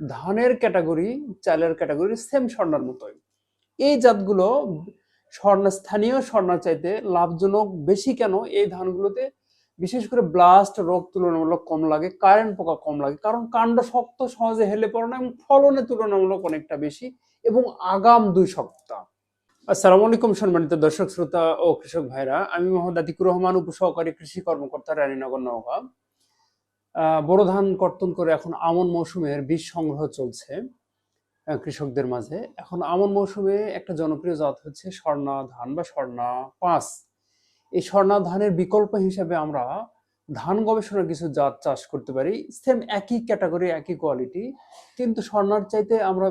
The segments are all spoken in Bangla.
ধানের ক্যাটাগরি, চালের ক্যাটাগরি সেম স্বর্ণার মতোই। এই জাতগুলো স্বর্ণ স্থানীয় স্বর্ণার চাইতে লাভজনক বেশি কেন? এই ধানগুলোতে বিশেষ করে ব্লাস্ট রোগ তুলনামূলক কম লাগে কারেন্ট পোকা কম লাগে, কারণ কাণ্ড শক্ত সহজে হেলে পড়ে না এবং ফলনে তুলনামূলক অনেকটা বেশি এবং আগাম দুই সপ্তাহ আসসালামু আলাইকুম সম্মানিত দর্শক, শ্রোতা ও কৃষক ভাইরা। আমি মোহাম্মদ আতিকুর রহমান, উপসহকারী কৃষি কর্মকর্তা রানীনগর নওগাঁ। বোরো ধান কর্তন করে এখন আমন মৌসুমের বীজ সংগ্রহ চলছে কৃষকদের মাঝে। এখন আমন মৌসুমে একটা জনপ্রিয় জাত হচ্ছে স্বর্ণা ধান বা স্বর্ণা পাঁচ। এই স্বর্ণা ধানের বিকল্প হিসেবে আমরা ধান গবেষণার কিছু জাত চাষ করতে পারি। সেম একই ক্যাটাগরি, একই কোয়ালিটি, কিন্তু স্বর্ণার চাইতে আমরা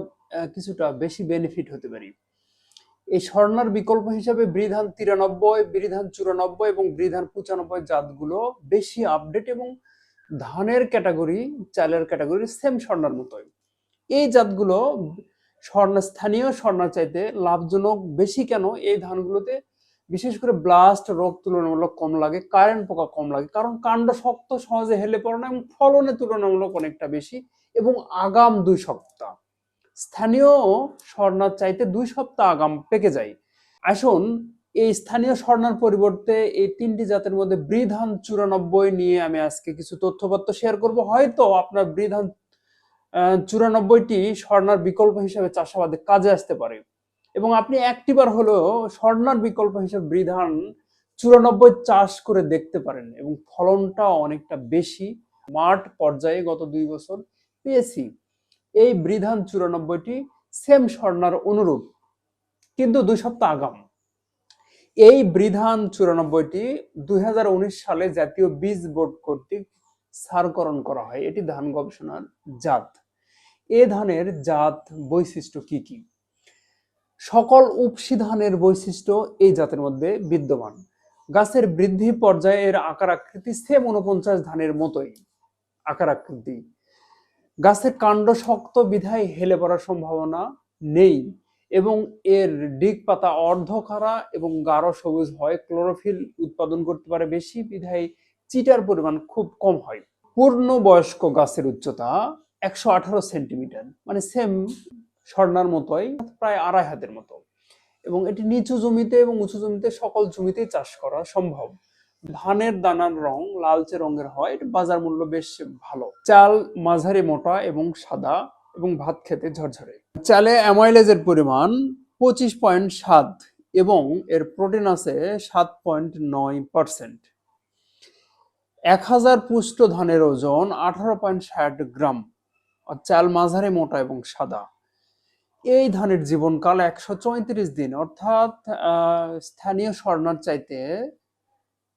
কিছুটা বেশি বেনিফিট হতে পারি। এই স্বর্ণার বিকল্প হিসেবে বৃধান তিরানব্বই বৃধান চুরানব্বই এবং বৃধান পঁচানব্বই জাতগুলো বেশি আপডেট এবং ধানের ক্যাটাগরি, চালের ক্যাটাগরি সেম স্বর্ণার মতোই। এই জাতগুলো স্বর্ণ স্থানীয় স্বর্ণার চাইতে লাভজনক বেশি কেন? এই ধানগুলোতে বিশেষ করে ব্লাস্ট রোগ তুলনামূলক কম লাগে কারেন্ট পোকা কম লাগে, কারণ কাণ্ড শক্ত সহজে হেলে পড়ে না এবং ফলনে তুলনামূলক অনেকটা বেশি এবং আগাম দুই সপ্তাহ। স্থানীয় স্বর্ণার চাইতে দুই সপ্তাহ আগাম পেকে যায়। আসুন এই স্থানীয় স্বর্ণার পরিবর্তে এই তিনটি জাতের মধ্যে বৃধান চুরানব্বই নিয়ে আমি আজকে কিছু তথ্যপত্র শেয়ার করব। হয়তো আপনার বৃধান চুরানব্বইটি স্বর্ণার বিকল্প হিসেবে চাষাবাদে কাজে আসতে পারে। এবং আপনি একটিবার হলেও স্বর্ণার বিকল্প হিসেবে বৃধান চুরানব্বই চাষ করে দেখতে পারেন এবং ফলনটা অনেকটা বেশি। মাঠ পর্যায়ে গত দুই বছর পেয়েছি। এই বৃধান চুরানব্বইটি সেম স্বর্ণার অনুরূপ, কিন্তু দুই সপ্তাহ আগাম। এই বিধান চুরানব্বইটি দুই হাজার উনিশ সালে জাতীয় বীজ বোর্ড কর্তৃক সারকরণ করা হয়। এটি ধান গবেষণার জাত। এ ধানের জাত বৈশিষ্ট্য কি কি? সকল উপসি ধানের বৈশিষ্ট্য এই জাতের মধ্যে বিদ্যমান। গাছের বৃদ্ধি পর্যায়ে এর আকার আকৃতি সেম উনপঞ্চাশ ধানের মতোই আকার আকৃতি। গাছের কাণ্ড শক্ত বিধায় হেলে পড়ার সম্ভাবনা নেই। এবং এর ডিগ পাতা অর্ধখারা এবং গাঢ় সবুজ হয়। ক্লোরোফিল উৎপাদন করতে পারে বেশি, বিধায় চিটার পরিমাণ খুব কম হয়। পূর্ণ বয়স্ক গাছের উচ্চতা একশো আঠারো সেন্টিমিটার মানে সেম স্বর্ণার মতোই, প্রায় আড়াই হাতের মতো। এবং এটি নিচু জমিতে এবং উঁচু জমিতে সকল জমিতেই চাষ করা সম্ভব। ধানের দানার রং লালচে রঙের হয় বাজার মূল্য বেশ ভালো। চাল মাঝারি মোটা এবং সাদা এবং ভাত খেতে ঝরঝরে। চালে অ্যামাইলেজের পরিমাণ পঁচিশ পয়েন্ট সাত এবং এর প্রোটিন আছে সাত পয়েন্ট নয় পার্সেন্ট। এক হাজার পুষ্ট ধানের ওজন আঠারো পয়েন্ট ষাট গ্রাম, আর চাল মাঝারি, মোটা এবং সাদা। এই ধানের জীবনকাল একশো চৌত্রিশ দিন, অর্থাৎ স্থানীয় স্বর্ণার চাইতে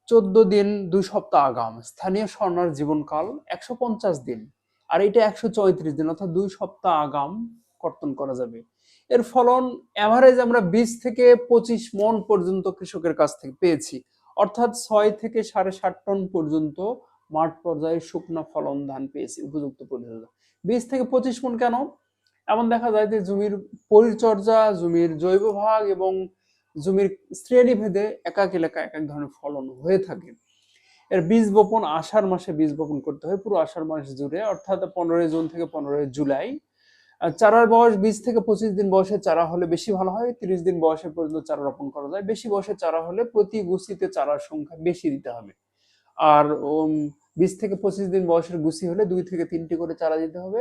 চোদ্দ দিন দুই সপ্তাহ আগাম। স্থানীয় স্বর্ণার জীবনকাল একশো পঞ্চাশ দিন। আর এটা একশো চৌত্রিশ দিন, অর্থাৎ দুই সপ্তাহ আগাম কর্তন করা যাবে। এর ফলন অ্যাভারেজ আমরা বিশ থেকে পঁচিশ মন পর্যন্ত কৃষকের কাছ থেকে পেয়েছি। অর্থাৎ ছয় থেকে সাড়ে ষাট টন পর্যন্ত মাঠ পর্যায়ে শুকনো ফলন ধান পেয়েছি, উপযুক্ত পরিচর্যা। বিশ থেকে পঁচিশ মন কেন? এমন দেখা যায় যে জমির পরিচর্যা, জমির জৈব ভাগ এবং জমির শ্রেণীভেদে এক এক এলাকায় এক এক ধরনের ফলন হয়ে থাকে। এর বীজ বপন আষাঢ় মাসে বীজ বপন করতে হয়, পুরো আষাঢ় মাস জুড়ে। অর্থাৎ পনেরোই জুন থেকে পনেরোই জুলাই। চারার বয়স বিশ থেকে পঁচিশ দিন বয়সে চারা হলে বেশি ভালো হয়, তিরিশ দিন বয়সে পর্যন্ত চারা রোপণ করা যায়। বেশি বয়সে চারা হলে প্রতি গুছিতে চারার সংখ্যা বেশি দিতে হবে। আর বিশ থেকে পঁচিশ দিন বয়সের গুছি হলে দুই থেকে তিনটি করে চারা দিতে হবে।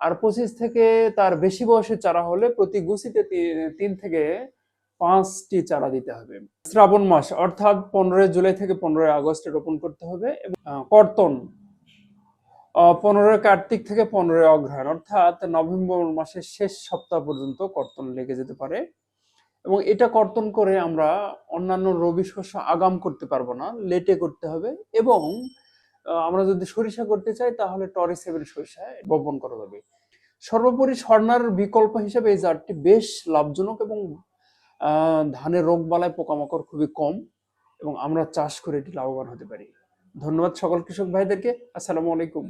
আর পঁচিশ থেকে তার বেশি বয়সের চারা হলে প্রতি গুছিতে তিন থেকে পাঁচটি চারা দিতে হবে। শ্রাবণ মাস, অর্থাৎ পনেরোই জুলাই থেকে পনেরোই আগস্টে রোপণ করতে হবে এবং কর্তন পনেরোই কার্তিক থেকে পনেরোই অগ্রহায়ণ অর্থাৎ নভেম্বর মাসের শেষ সপ্তাহ পর্যন্ত কর্তন লেগে যেতে পারে। এবং এটা কর্তন করে আমরা অন্যান্য রবি শস্য আগাম করতে পারব না, লেটে করতে হবে এবং আমরা যদি সরিষা করতে চাই তাহলে টরি সেভেন সরিষা বপন করা যাবে। সর্বোপরি স্বর্ণার বিকল্প হিসেবে এই জাতটি বেশ লাভজনক এবং ধানের রোগ বালায় পোকামাকড় খুবই কম এবং আমরা চাষ করে এটি লাভবান হতে পারি। ধন্যবাদ সকল কৃষক ভাইদেরকে। আসসালামু আলাইকুম।